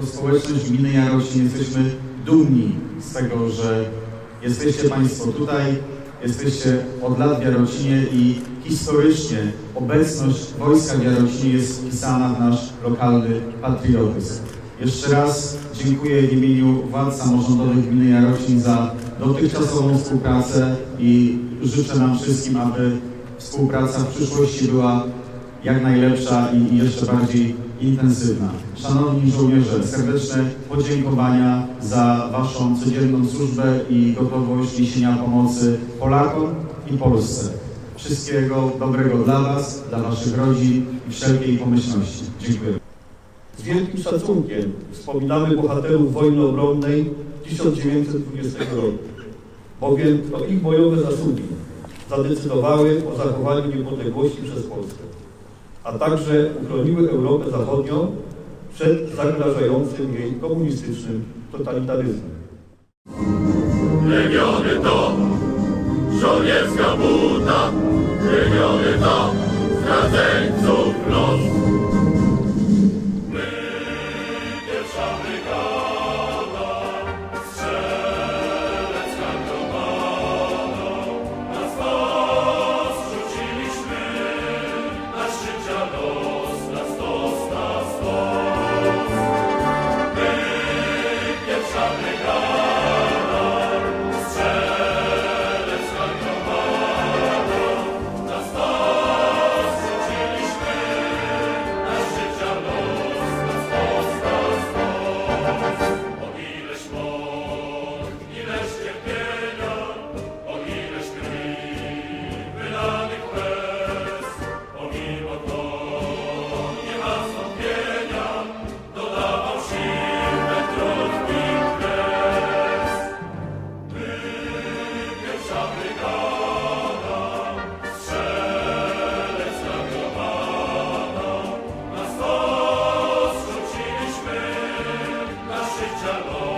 jako społeczność gminy Jarocin jesteśmy dumni z tego, że jesteście Państwo tutaj, jesteście od lat w Jarocinie i historycznie obecność wojska w Jarocinie jest wpisana w nasz lokalny patriotyzm. Jeszcze raz dziękuję w imieniu władz samorządowych gminy Jarocin za dotychczasową współpracę i życzę nam wszystkim, aby współpraca w przyszłości była jak najlepsza i jeszcze bardziej intensywna. Szanowni żołnierze, serdeczne podziękowania za Waszą codzienną służbę i gotowość niesienia pomocy Polakom i Polsce. Wszystkiego dobrego dla Was, dla Waszych rodzin i wszelkiej pomyślności. Dziękuję. Z wielkim szacunkiem wspominamy bohaterów wojny obronnej 1920 roku, bowiem to ich bojowe zasługi zadecydowały o zachowaniu niepodległości przez Polskę, a także uchroniły Europę Zachodnią przed zagrażającym jej komunistycznym totalitaryzmem. Legiony to żołnierska buta, legiony to zdradzenie. shalom.